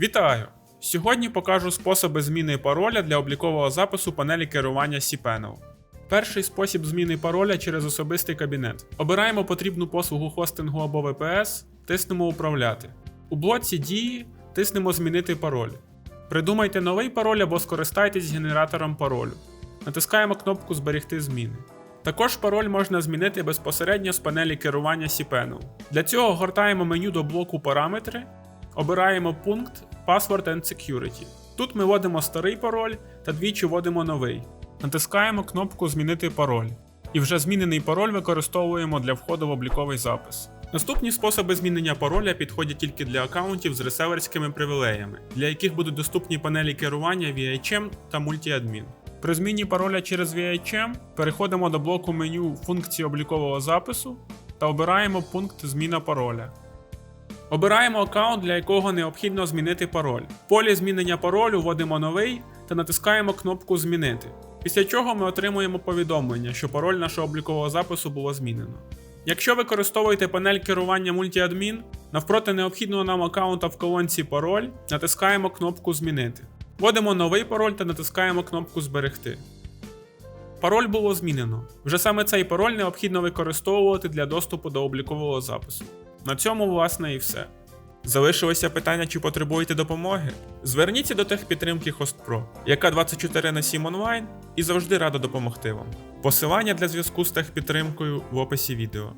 Вітаю! Сьогодні покажу способи зміни пароля для облікового запису панелі керування cPanel. Перший спосіб зміни пароля через особистий кабінет. Обираємо потрібну послугу хостингу або VPS, тиснемо Управляти. У блоці Дії тиснемо Змінити пароль. Придумайте новий пароль або скористайтесь генератором паролю. Натискаємо кнопку Зберегти зміни. Також пароль можна змінити безпосередньо з панелі керування cPanel. Для цього гортаємо меню до блоку Параметри, обираємо пункт Password and Security. Тут ми вводимо старий пароль та двічі вводимо новий. Натискаємо кнопку Змінити пароль. І вже змінений пароль використовуємо для входу в обліковий запис. Наступні способи змінення пароля підходять тільки для аккаунтів з реселерськими привілеями, для яких будуть доступні панелі керування VHM та Multi-Admin. При зміні пароля через VHM переходимо до блоку меню функції облікового запису та обираємо пункт Зміна пароля. Обираємо аккаунт, для якого необхідно змінити пароль. В полі змінення паролю вводимо новий та натискаємо кнопку Змінити. Після чого ми отримуємо повідомлення, що пароль нашого облікового запису було змінено. Якщо використовуєте панель керування Multi-Admin, навпроти необхідного нам аккаунта в колонці Пароль натискаємо кнопку Змінити. Вводимо новий пароль та натискаємо кнопку Зберегти. Пароль було змінено. Вже саме цей пароль необхідно використовувати для доступу до облікового запису. На цьому, власне, і все. Залишилося питання, чи потребуєте допомоги? Зверніться до техпідтримки HostPro, яка 24 на 7 онлайн і завжди рада допомогти вам. Посилання для зв'язку з техпідтримкою в описі відео.